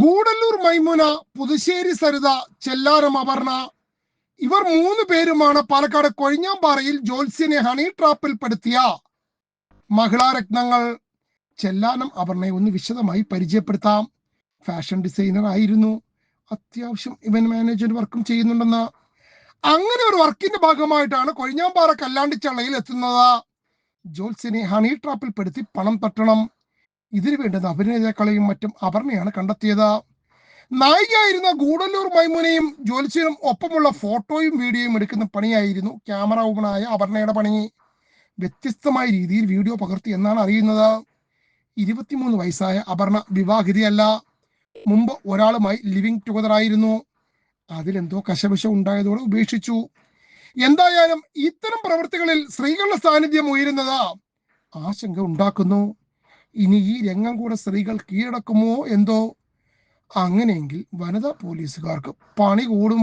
ഗൂഡല്ലൂർ മൈമുന പുതുശ്ശേരി സരിത ചെല്ലാരം അപർണ. ഇവർ മൂന്ന് പേരുമാണ് പാലക്കാട് കൊഴിഞ്ഞാമ്പാറയിൽ ജോത്സ്യനെ ഹണി ട്രാപ്പിൽപ്പെടുത്തിയ മഹിളാരത്നങ്ങൾ ചെല്ലാനം അപർണയെ ഒന്ന് വിശദമായി പരിചയപ്പെടുത്താം. ഫാഷൻ ഡിസൈനർ ആയിരുന്നു. അത്യാവശ്യം ഇവന്റ് മാനേജ്മെന്റ് വർക്കും ചെയ്യുന്നുണ്ടെന്ന്. അങ്ങനെ ഒരു വർക്കിന്റെ ഭാഗമായിട്ടാണ് കൊഴിഞ്ഞാമ്പാറ കല്ലാണ്ടിച്ചള്ളയിൽ എത്തുന്നത്. ജോത്സ്യനെ ഹണി ട്രാപ്പിൽപ്പെടുത്തി പണം തട്ടണം. ഇതിനു വേണ്ടുന്ന അഭിനേതാക്കളെയും മറ്റും അപർണയാണ് കണ്ടെത്തിയത്. നായികയായിരുന്ന ഗൂഡല്ലൂർ മൈമുനയും ജ്യോത്സ്യനും ഒപ്പമുള്ള ഫോട്ടോയും വീഡിയോയും എടുക്കുന്ന പണിയായിരുന്നു ക്യാമറ വുമണായ അപർണയുടെ പണി. വ്യത്യസ്തമായ രീതിയിൽ വീഡിയോ പകർത്തി എന്നാണ് അറിയുന്നത്. ഇരുപത്തിമൂന്ന് വയസ്സായ അപർണ വിവാഹിതയല്ല. മുമ്പ് ഒരാളുമായി ലിവിങ് ടുഗദർ ആയിരുന്നു. അതിലെന്തോ കശപിശ ഉണ്ടായതോടെ ഉപേക്ഷിച്ചു. എന്തായാലും ഇത്തരം പ്രവൃത്തികളിൽ സ്ത്രീകളുടെ സാന്നിധ്യം ഉയരുന്നത് ആശങ്ക ഉണ്ടാക്കുന്നു. ഇനി ഈ രംഗം കൂടെ സ്ത്രീകൾ കീഴടക്കുമോ എന്തോ? അങ്ങനെയെങ്കിൽ വനിതാ പോലീസുകാർക്ക് പണി കൂടും